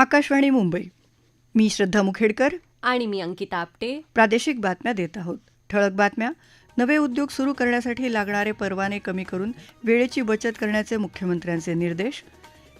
आकाशवाणी मुंबई. मी श्रद्धा मुखेडकर. आणि मी अंकिता आपटे. प्रादेशिक बातम्या देत आहोत. ठळक बातम्या. नवे उद्योग सुरू करण्यासाठी लागणारे परवाने कमी करून वेळेची बचत करण्याचे मुख्यमंत्र्यांचे निर्देश.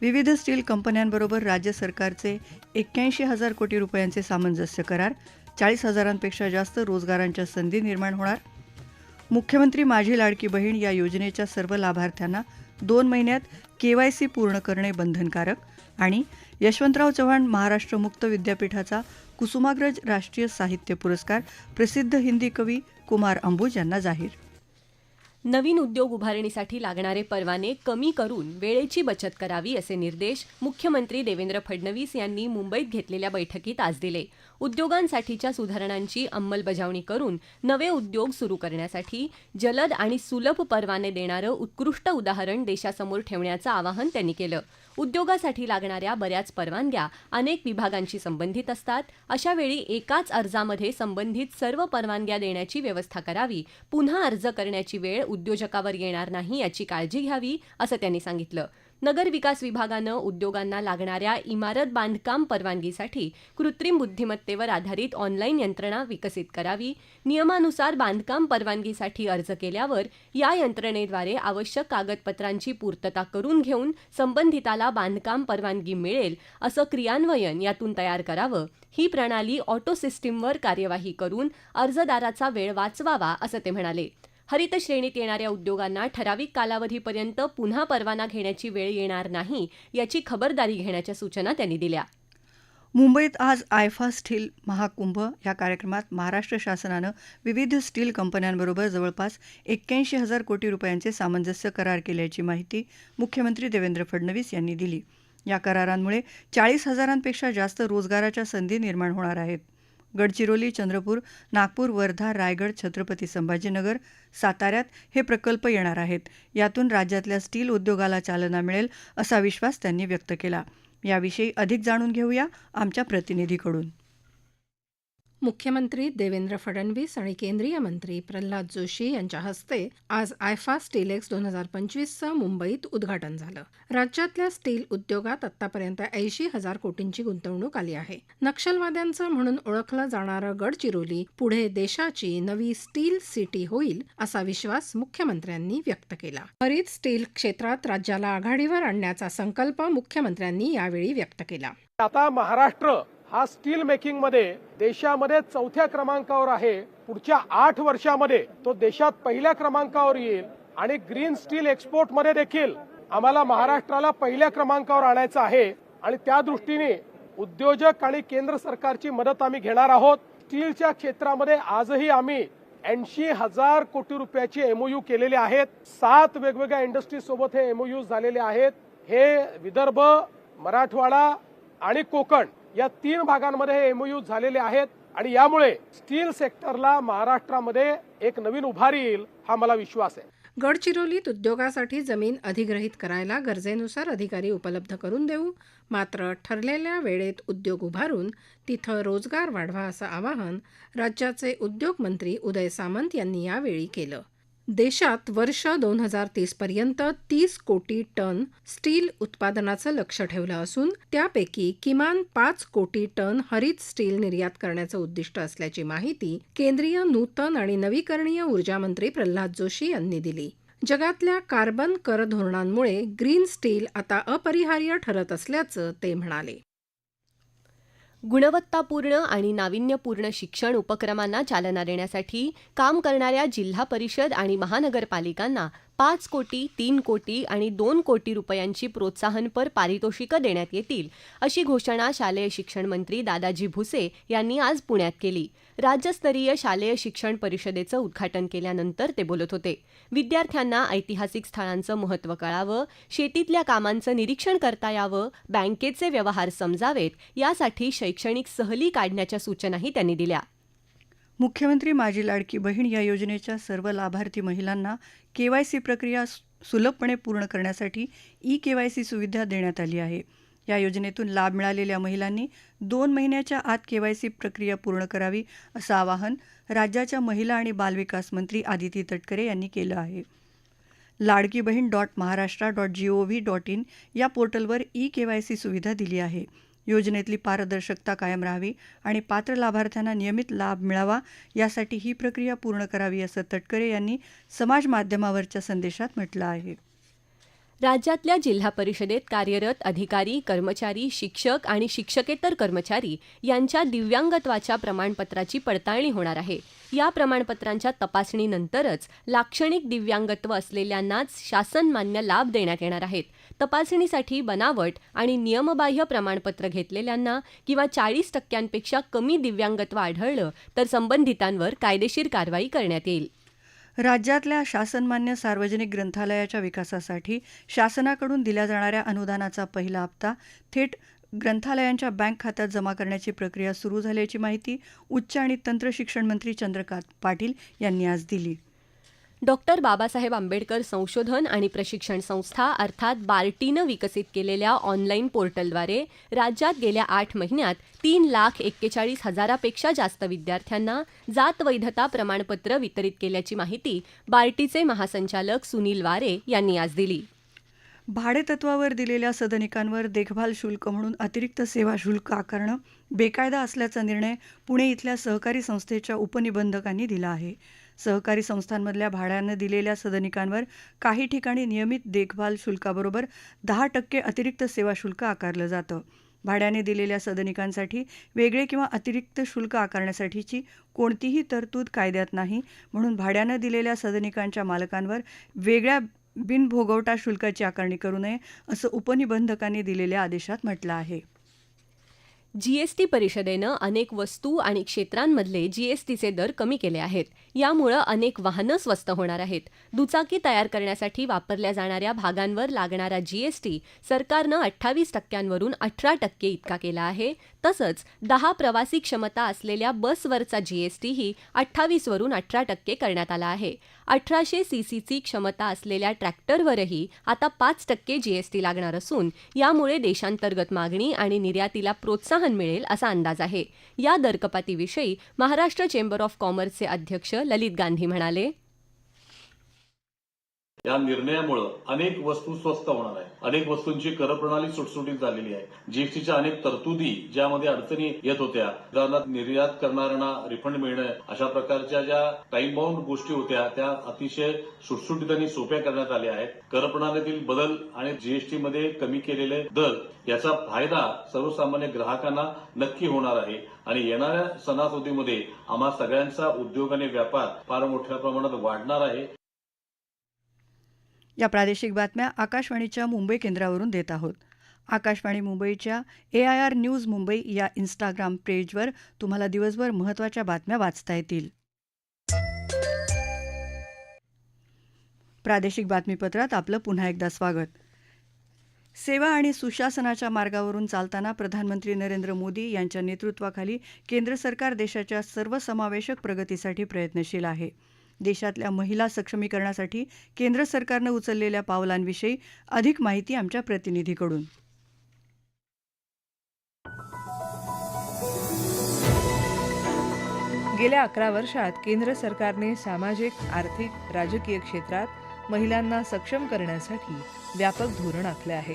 विविध स्टील कंपन्यांबरोबर राज्य सरकारचे एक्क्याऐंशी हजार कोटी रुपयांचे सामंजस्य करार. चाळीस हजारांपेक्षा जास्त रोजगारांच्या संधी निर्माण होणार. मुख्यमंत्री माझी लाडकी बहीण या योजनेच्या सर्व लाभार्थ्यांना दोन महिन्यात केवायसी पूर्ण करणे बंधनकारक आणि यशवंतराव चव्हाण महाराष्ट्र मुक्त विद्यापीठाचा कुसुमाग्रज राष्ट्रीय साहित्य पुरस्कार प्रसिद्ध हिंदी कवी कुमार अंबुज यांना जाहीर. नवीन उद्योग उभारणीसाठी लागणारे परवाने कमी करून वेळेची बचत करावी असे निर्देश मुख्यमंत्री देवेंद्र फडणवीस यांनी मुंबईत घेतलेल्या बैठकीत आज दिले. उद्योगांसाठीच्या सुधारणांची अंमलबजावणी करून नवे उद्योग सुरू करण्यासाठी जलद आणि सुलभ परवाने देणारं उत्कृष्ट उदाहरण देशासमोर ठेवण्याचं आवाहन त्यांनी केलं. उद्योगासाठी लागणाऱ्या बऱ्याच परवानग्या अनेक विभागांशी संबंधित असतात. अशावेळी एकाच अर्जामध्ये संबंधित सर्व परवानग्या देण्याची व्यवस्था करावी पुन्हा अर्ज करण्याची वेळ उद्योजकावर येणार नाही याची काळजी घ्यावी असं त्यांनी सांगितलं. नगर विकास विभागानं उद्योगांना लागणाऱ्या इमारत बांधकाम परवानगीसाठी कृत्रिम बुद्धिमत्तेवर आधारित ऑनलाईन यंत्रणा विकसित करावी. नियमानुसार बांधकाम परवानगीसाठी अर्ज केल्यावर या यंत्रणेद्वारे आवश्यक कागदपत्रांची पूर्तता करून घेऊन संबंधिताला बांधकाम परवानगी मिळेल असं क्रियान्वयन यातून तयार करावं. ही प्रणाली ऑटो सिस्टीमवर कार्यवाही करून अर्जदाराचा वेळ वाचवावा असं ते म्हणाले. हरित श्रेणीत येणाऱ्या उद्योगांना ठराविक कालावधीपर्यंत पुन्हा परवाना घेण्याची वेळ येणार नाही याची खबरदारी घेण्याच्या सूचना त्यांनी दिल्या. मुंबईत आज आयफा स्टील महाकुंभ या कार्यक्रमात महाराष्ट्र शासनानं विविध स्टील कंपन्यांबरोबर जवळपास एक्क्याऐंशी हजार कोटी रुपयांचे सामंजस्य करार केल्याची माहिती मुख्यमंत्री देवेंद्र फडणवीस यांनी दिली. या करारांमुळे चाळीस हजारांपेक्षा जास्त रोजगाराच्या संधी निर्माण होणार आहेत. गडचिरोली चंद्रपूर नागपूर वर्धा रायगड छत्रपती संभाजीनगर साताऱ्यात हे प्रकल्प येणार आहेत. यातून राज्यातल्या स्टील उद्योगाला चालना मिळेल असा विश्वास त्यांनी व्यक्त केला. याविषयी अधिक जाणून घेऊया आमच्या प्रतिनिधीकडून. मुख्यमंत्री देवेंद्र फडणवीस आणि केंद्रीय मंत्री प्रल्हाद जोशी यांच्या हस्ते आज आयफा स्टीलेक्स दोन हजार पंचवीसचं मुंबईत उद्घाटन झालं. राज्यातल्या स्टील उद्योगात आतापर्यंत ऐंशी हजार कोटींची गुंतवणूक आली आहे. नक्षलवाद्यांचं म्हणून ओळखलं जाणारं गडचिरोली पुढे देशाची नवी स्टील सिटी होईल असा विश्वास मुख्यमंत्र्यांनी व्यक्त केला. हरित स्टील क्षेत्रात राज्याला आघाडीवर आणण्याचा संकल्प मुख्यमंत्र्यांनी यावेळी व्यक्त केला. आता महाराष्ट्र हा स्टील मेकिंगमध्ये देशामध्ये चौथ्या क्रमांकावर आहे. पुढच्या आठ वर्षामध्ये तो देशात पहिल्या क्रमांकावर येईल आणि ग्रीन स्टील एक्सपोर्टमध्ये देखील आम्हाला महाराष्ट्राला पहिल्या क्रमांकावर आणायचं आहे. आणि त्या दृष्टीने उद्योजक आणि केंद्र सरकारची मदत आम्ही घेणार आहोत. स्टीलच्या क्षेत्रामध्ये आजही आम्ही ऐंशी हजार कोटी रुपयाचे एमओयू केलेले आहेत. सात वेगवेगळ्या इंडस्ट्री सोबत हे एमओयू झालेले आहेत. हे विदर्भ मराठवाडा आणि कोकण या तीन भागांमध्ये हे एमओयू झालेले आहेत आणि यामुळे स्टील सेक्टरला महाराष्ट्रामध्ये एक नवीन उभारी येईल हा मला विश्वास आहे. गडचिरोलीत उद्योगासाठी जमीन अधिग्रहित करायला गरजेनुसार अधिकारी उपलब्ध करून देऊ मात्र ठरलेल्या वेळेत उद्योग उभारून तिथं रोजगार वाढवा असं आवाहन राज्याचे उद्योग मंत्री उदय सामंत यांनी यावेळी केलं. देशात वर्ष दोन हजार तीसपर्यंत तीस कोटी टन स्टील उत्पादनाचं लक्ष ठेवलं असून त्यापैकी किमान पाच कोटी टन हरित स्टील निर्यात करण्याचं उद्दिष्ट असल्याची माहिती केंद्रीय नूतन आणि नवीकरणीय ऊर्जा मंत्री प्रल्हाद जोशी यांनी दिली. जगातल्या कार्बन कर धोरणांमुळे ग्रीन स्टील आता अपरिहार्य ठरत असल्याचं ते म्हणाले. गुणवत्तापूर्ण आणि नाविन्यपूर्ण शिक्षण उपक्रमांना चालना देण्यासाठी काम करणाऱ्या जिल्हा परिषद आणि महानगरपालिकांना पाच कोटी तीन कोटी आणि दोन कोटी रुपयांची प्रोत्साहनपर पारितोषिकं देण्यात येतील अशी घोषणा शालेय शिक्षण मंत्री दादाजी भुसे यांनी आज पुण्यात केली. राज्यस्तरीय शालेय शिक्षण परिषदेचं उद्घाटन केल्यानंतर ते बोलत होते. विद्यार्थ्यांना ऐतिहासिक स्थळांचं महत्त्व कळावं शेतीतल्या कामांचं निरीक्षण करता यावं बँकेचे व्यवहार समजावेत यासाठी शैक्षणिक सहली काढण्याच्या सूचनाही त्यांनी दिल्या. मुख्यमंत्री माझी लाडकी बहीण या योजनेच्या सर्व लाभार्थी महिलांना केवायसी प्रक्रिया सुलभपणे पूर्ण करण्यासाठी ई केवायसी सुविधा देण्यात आली आहे. या योजनेतून लाभ मिळालेल्या महिलांनी दोन महिन्याच्या आत केवायसी प्रक्रिया पूर्ण करावी असं आवाहन राज्याच्या महिला आणि बालविकास मंत्री आदिती तटकरे यांनी केलं आहे. Ladki Bahin dot Maharashtra dot G O V dot in या पोर्टलवर ई केवायसी सुविधा दिली आहे. योजनेतली पारदर्शकता कायम राहावी आणि पात्र लाभार्थ्यांना नियमित लाभ मिळावा यासाठी ही प्रक्रिया पूर्ण करावी असं तटकरे यांनी समाज माध्यमावरच्या संदेशात म्हटलं आहे. राज्यातल्या जिल्हा परिषदेत कार्यरत अधिकारी कर्मचारी शिक्षक आणि शिक्षकेतर कर्मचारी यांच्या दिव्यांगत्वाच्या प्रमाणपत्राची पडताळणी होणार आहे. या प्रमाणपत्रांच्या तपासणीनंतरच लाक्षणिक दिव्यांगत्व असलेल्यांनाच शासनमान्य लाभ देण्यात येणार आहेत. तपासणीसाठी बनावट आणि नियमबाह्य प्रमाणपत्र घेतलेल्यांना किंवा चाळीस टक्क्यांपेक्षा कमी दिव्यांगत्व आढळलं तर संबंधितांवर कायदेशीर कारवाई करण्यात येईल. राज्यातल्या शासनमान्य सार्वजनिक ग्रंथालयाच्या विकासासाठी शासनाकडून दिल्या जाणाऱ्या अनुदानाचा पहिला हप्ता थेट ग्रंथालयांच्या बँक खात्यात जमा करण्याची प्रक्रिया सुरू झाल्याची माहिती उच्च आणि तंत्र शिक्षण मंत्री चंद्रकांत पाटील यांनी आज दिली. डॉक्टर बाबासाहेब आंबेडकर संशोधन आणि प्रशिक्षण संस्था अर्थात बार्टीनं विकसित केलेल्या ऑनलाईन पोर्टलद्वारे राज्यात गेल्या आठ महिन्यात तीन लाख एक्केचाळीस हजारापेक्षा जास्त विद्यार्थ्यांना जात वैधता प्रमाणपत्र वितरित केल्याची माहिती बार्टीचे महासंचालक सुनील वारे यांनी आज दिली. भाडेतत्वावर दिलेल्या सदनिकांवर देखभाल शुल्क म्हणून अतिरिक्त सेवा शुल्क आकारणं बेकायदा असल्याचा निर्णय पुणे इथल्या सहकारी संस्थेच्या उपनिबंधकांनी दिला आहे. सहकारी संस्थांमधल्या भाड्यानं दिलेल्या सदनिकांवर काही ठिकाणी नियमित देखभाल शुल्काबरोबर दहा टक्के अतिरिक्त सेवा शुल्क आकारलं जातं. भाड्याने दिलेल्या सदनिकांसाठी वेगळे किंवा अतिरिक्त शुल्क आकारण्यासाठीची कोणतीही तरतूद कायद्यात नाही म्हणून भाड्यानं दिलेल्या सदनिकांच्या मालकांवर वेगळ्या बिनभोगवटा शुल्काची आकारणी करू नये असं उपनिबंधकांनी दिलेल्या आदेशात म्हटलं आहे. जीएसटी परिषदेनं अनेक वस्तू आणि क्षेत्रांमधले जीएसटीचे दर कमी केले आहेत. यामुळं अनेक वाहनं स्वस्त होणार आहेत. दुचाकी तयार करण्यासाठी वापरल्या जाणाऱ्या भागांवर लागणारा जीएसटी सरकारनं अठ्ठावीस टक्क्यांवरून अठरा टक्के इतका केला आहे. तसंच दहा प्रवासी क्षमता असलेल्या बसवरचा जीएसटीही अठ्ठावीसवरून अठरा टक्के करण्यात आला आहे. अठराशे सीसीची क्षमता असलेल्या ट्रॅक्टरवरही आता पाच टक्के जीएसटी लागणार असून यामुळे देशांतर्गत मागणी आणि निर्यातीला प्रोत्साहन मिळेल असा अंदाज आहे. या दरकपातीविषयी महाराष्ट्र चेंबर ऑफ कॉमर्सचे अध्यक्ष ललित गांधी म्हणाले या निर्णयामुळं अनेक वस्तू स्वस्त होणार आहे अनेक वस्तूंची करप्रणाली सुटसुटीत झालेली आहे. जीएसटीच्या अनेक तरतुदी ज्यामध्ये अडचणी येत होत्या उदाहरणार्थ निर्यात करणाऱ्यांना रिफंड मिळणं अशा प्रकारच्या ज्या टाइम बाउंड गोष्टी होत्या त्या अतिशय सुटसुटीत आणि सोप्या करण्यात आल्या आहेत. करप्रणालीतील बदल आणि जीएसटी मध्ये कमी केलेले दर याचा फायदा सर्वसामान्य ग्राहकांना नक्की होणार आहे. आणि येणाऱ्या सणासुदीमध्ये आम्हा सगळ्यांचा उद्योग आणि व्यापार फार मोठ्या प्रमाणात वाढणार आहे. या प्रादेशिक बातम्या आकाशवाणीच्या मुंबई केंद्रावरून देत आहोत. आकाशवाणी मुंबईच्या A I R news Mumbai या इन्स्टाग्राम पेजवर तुम्हाला दिवसभर महत्त्वाच्या बातम्या वाचता येतील. प्रादेशिक बातमीपत्रात आपलं पुन्हा एकदा स्वागत. सेवा आणि सुशासनाच्या मार्गावरून चालताना प्रधानमंत्री नरेंद्र मोदी यांच्या नेतृत्वाखाली केंद्र सरकार देशाच्या सर्वसमावेशक प्रगतीसाठी प्रयत्नशील आहे. देशातल्या महिला सक्षमीकरणासाठी केंद्र सरकारनं उचललेल्या पावलांविषयी अधिक माहिती आमच्या प्रतिनिधीकडून. गेल्या अकरा वर्षात केंद्र सरकारने सामाजिक आर्थिक राजकीय क्षेत्रात महिलांना सक्षम करण्यासाठी व्यापक धोरण आखले आहे.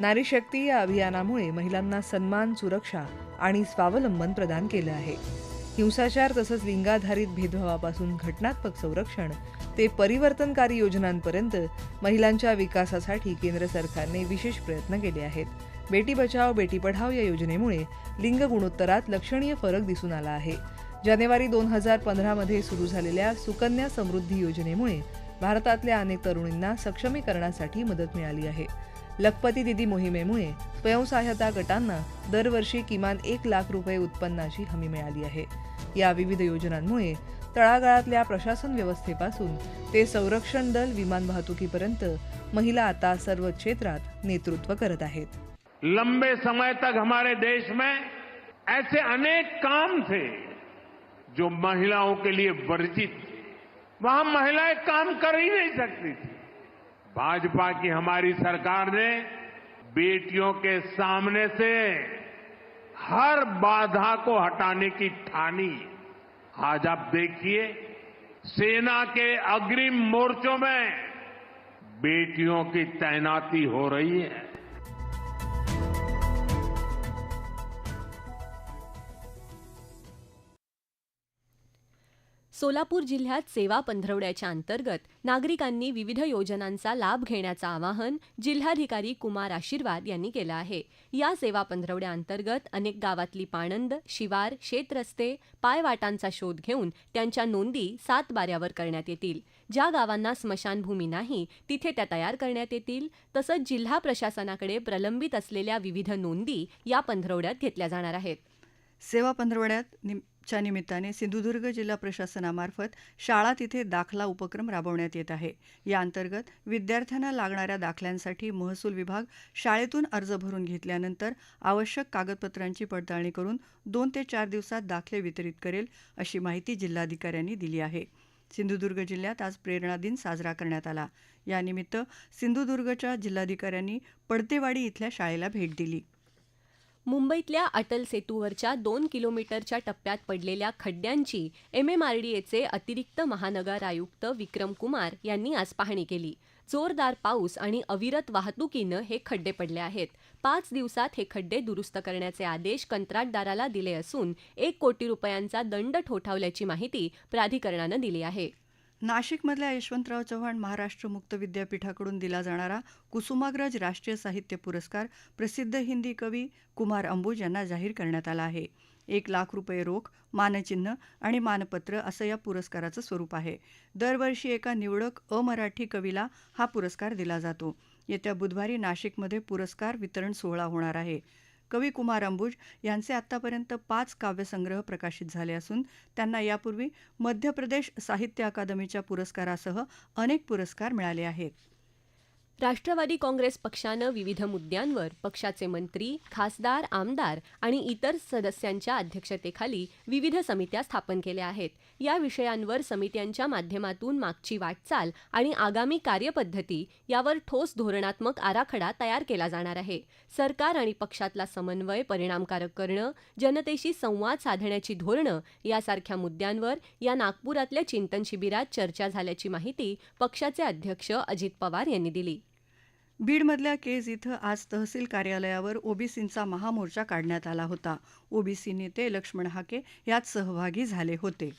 नारी शक्ती या अभियानामुळे महिलांना सन्मान सुरक्षा आणि स्वावलंबन प्रदान केलं आहे. हिंसाचार तसंच लिंगाधारित भेदभावापासून घटनात्मक संरक्षण ते परिवर्तनकारी योजनांपर्यंत महिलांच्या विकासासाठी केंद्र सरकारने विशेष प्रयत्न केले आहेत. बेटी बचाव बेटी पढाव या योजनेमुळे लिंग गुणोत्तरात लक्षणीय फरक दिसून आला आहे. जानेवारी दोन हजार पंधरामध्ये सुरू झालेल्या सुकन्या समृद्धी योजनेमुळे भारतातल्या अनेक तरुणींना सक्षमीकरणासाठी मदत मिळाली आहे. लखपती दिदी मोहिमेमुळे स्वयंसहायता गटांना दरवर्षी किमान एक लाख रुपये उत्पन्नाची हमी मिळाली आहे. या विविध योजनांमुळे तळागाळातल्या प्रशासन व्यवस्थेपासून ते संरक्षण दल विमान वाहतुकीपर्यंत महिला आता सर्व क्षेत्रात नेतृत्व करत आहेत. लंबे समय तक हमारे देश में ऐसे अनेक काम थे जो महिलाओं के लिए वर्जित थे। वहां महिलाएं काम कर ही नहीं सकती थी। भाजपा की हमारी सरकार ने बेटियों के सामने से हर बाधा को हटाने की ठानी। आज आप देखिए, सेना के अग्रिम मोर्चों में बेटियों की तैनाती हो रही है। सोलापूर जिल्ह्यात सेवा पंधरवड्याच्या अंतर्गत नागरिकांनी विविध योजनांचा लाभ घेण्याचं आवाहन जिल्हाधिकारी कुमार आशीर्वाद यांनी केलं आहे. या सेवा पंधरवड्याअंतर्गत अनेक गावातली पाणंद शिवार शेतरस्ते पायवाटांचा शोध घेऊन त्यांच्या नोंदी सात बाऱ्यावर करण्यात येतील. ज्या गावांना स्मशानभूमी नाही तिथे त्या तयार करण्यात येतील. तसंच जिल्हा प्रशासनाकडे प्रलंबित असलेल्या विविध नोंदी या पंधरवड्यात घेतल्या जाणार आहेत. सेवा पंधरवड्यात निम- च्या निमित्ताने सिंधुदुर्ग जिल्हा प्रशासनामार्फत शाळा तिथे दाखला उपक्रम राबवण्यात येत आहे. या अंतर्गत विद्यार्थ्यांना लागणाऱ्या दाखल्यांसाठी महसूल विभाग शाळेतून अर्ज भरून घेतल्यानंतर आवश्यक कागदपत्रांची पडताळणी करून दोन ते चार दिवसात दाखले वितरित करेल अशी माहिती जिल्हाधिकाऱ्यांनी दिली आहे. सिंधुदुर्ग जिल्ह्यात आज प्रेरणा दिन साजरा करण्यात आला. यानिमित्त सिंधुदुर्गच्या जिल्हाधिकाऱ्यांनी पडतेवाडी इथल्या शाळेला भेट दिली. मुंबईतल्या अटल सेतूवरच्या दोन किलोमीटरच्या टप्प्यात पडलेल्या खड्ड्यांची एमएमआरडीएचे अतिरिक्त महानगर आयुक्त विक्रम कुमार यांनी आज पाहणी केली. जोरदार पाऊस आणि अविरत वाहतुकीनं हे खड्डे पडले आहेत. पाच दिवसात हे खड्डे दुरुस्त करण्याचे आदेश कंत्राटदाराला दिले असून एक कोटी रुपयांचा दंड ठोठावल्याची माहिती प्राधिकरणानं दिली आहे. नाशिकमधल्या यशवंतराव चव्हाण महाराष्ट्र मुक्त विद्यापीठाकडून दिला जाणारा कुसुमाग्रज राष्ट्रीय साहित्य पुरस्कार प्रसिद्ध हिंदी कवी कुमार अंबुज यांना जाहीर करण्यात आला आहे. एक लाख रुपये रोख मानचिन्ह आणि मानपत्र असं या पुरस्काराचं स्वरूप आहे. दरवर्षी एका निवडक अमराठी कवीला हा पुरस्कार दिला जातो. येत्या बुधवारी नाशिकमध्ये पुरस्कार वितरण सोहळा होणार आहे. कवी कुमार अंबुज यांचे आतापर्यंत पाच काव्यसंग्रह प्रकाशित झाले असून त्यांना यापूर्वी मध्य प्रदेश साहित्य अकादमीच्या पुरस्कारासह अनेक पुरस्कार मिळाले आहेत. राष्ट्रवादी काँग्रेस पक्षानं विविध मुद्द्यांवर पक्षाचे मंत्री खासदार आमदार आणि इतर सदस्यांच्या अध्यक्षतेखाली विविध समित्या स्थापन केल्या आहेत. या विषयांवर समित्यांच्या माध्यमातून मागची वाटचाल आणि आगामी कार्यपद्धती यावर ठोस धोरणात्मक आराखडा तयार केला जाणार आहे. सरकार आणि पक्षातला समन्वय परिणामकारक करणं जनतेशी संवाद साधण्याची धोरणं यासारख्या मुद्द्यांवर या नागपुरातल्या चिंतन शिबिरात चर्चा झाल्याची माहिती पक्षाचे अध्यक्ष अजित पवार यांनी दिली. बीडमधल्या केज इथं आज तहसील कार्यालयावर ओबीसींचा महामोर्चा काढण्यात आला होता. ओबीसी नेते लक्ष्मण हाके यात सहभागी झाले होते.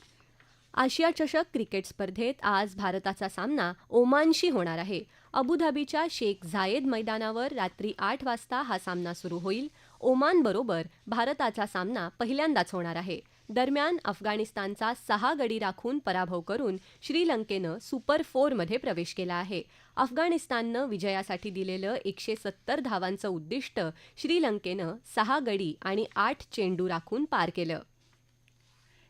आशिया चषक क्रिकेट स्पर्धेत आज भारताचा सामना ओमानशी होणार आहे. अबुधाबीच्या शेख झायेद मैदानावर रात्री आठ वाजता हा सामना सुरू होईल. ओमानबरोबर भारताचा सामना पहिल्यांदाच होणार आहे. दरम्यान अफगाणिस्तानचा सहा गडी राखून पराभव करून श्रीलंकेनं सुपर फोरमध्ये प्रवेश केला आहे. अफगाणिस्ताननं विजयासाठी दिलेलं एकशे सत्तर धावांचं उद्दिष्ट श्रीलंकेनं सहा गडी आणि आठ चेंडू राखून पार केलं.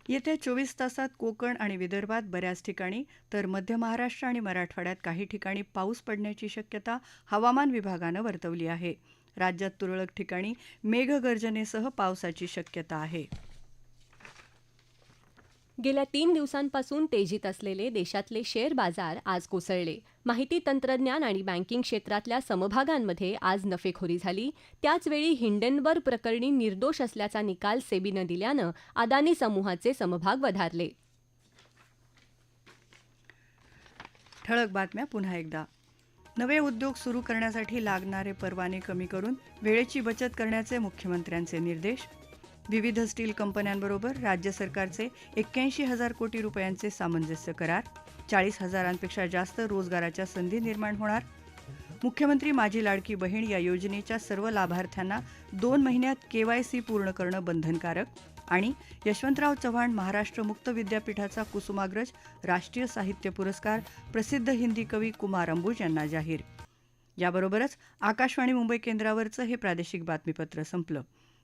येत्या चोवीस तासात कोकण आणि विदर्भात बऱ्याच ठिकाणी तर मध्य महाराष्ट्र आणि मराठवाड्यात काही ठिकाणी पाऊस पडण्याची शक्यता हवामान विभागानं वर्तवली आहे. राज्यात तुरळक ठिकाणी मेघगर्जनेसह पावसाची शक्यता आहे. गेल्या तीन दिवसांपासून तेजीत असलेले देशातले शेअर बाजार आज कोसळले. माहिती तंत्रज्ञान आणि बँकिंग क्षेत्रातल्या समभागांमध्ये आज नफेखोरी झाली. त्याचवेळी हिंडेनबर्ग प्रकरणी निर्दोष असल्याचा निकाल सेबीनं दिल्यानं अदानी समूहाचे समभाग वधारले. ठळक बातम्या पुन्हा एकदा. नवे उद्योग सुरू करण्यासाठी लागणारे परवाने कमी करून वेळेची बचत करण्याचे मुख्यमंत्र्यांचे निर्देश विविध स्टील कंपन्यांबरोबर राज्य सरकारचे एक्क्याऐंशी हजार कोटी रुपयांचे सामंजस्य करार चाळीस हजारांपेक्षा जास्त रोजगाराच्या संधी निर्माण होणार. मुख्यमंत्री माझी लाडकी बहीण या योजनेच्या सर्व लाभार्थ्यांना दोन महिन्यात केवायसी पूर्ण करणं बंधनकारक आणि यशवंतराव चव्हाण महाराष्ट्र मुक्त विद्यापीठाचा कुसुमाग्रज राष्ट्रीय साहित्य पुरस्कार प्रसिद्ध हिंदी कवी कुमार अंबुज यांना जाहीर. याबरोबरच आकाशवाणी मुंबई केंद्रावरचं हे प्रादेशिक बातमीपत्र संपलं.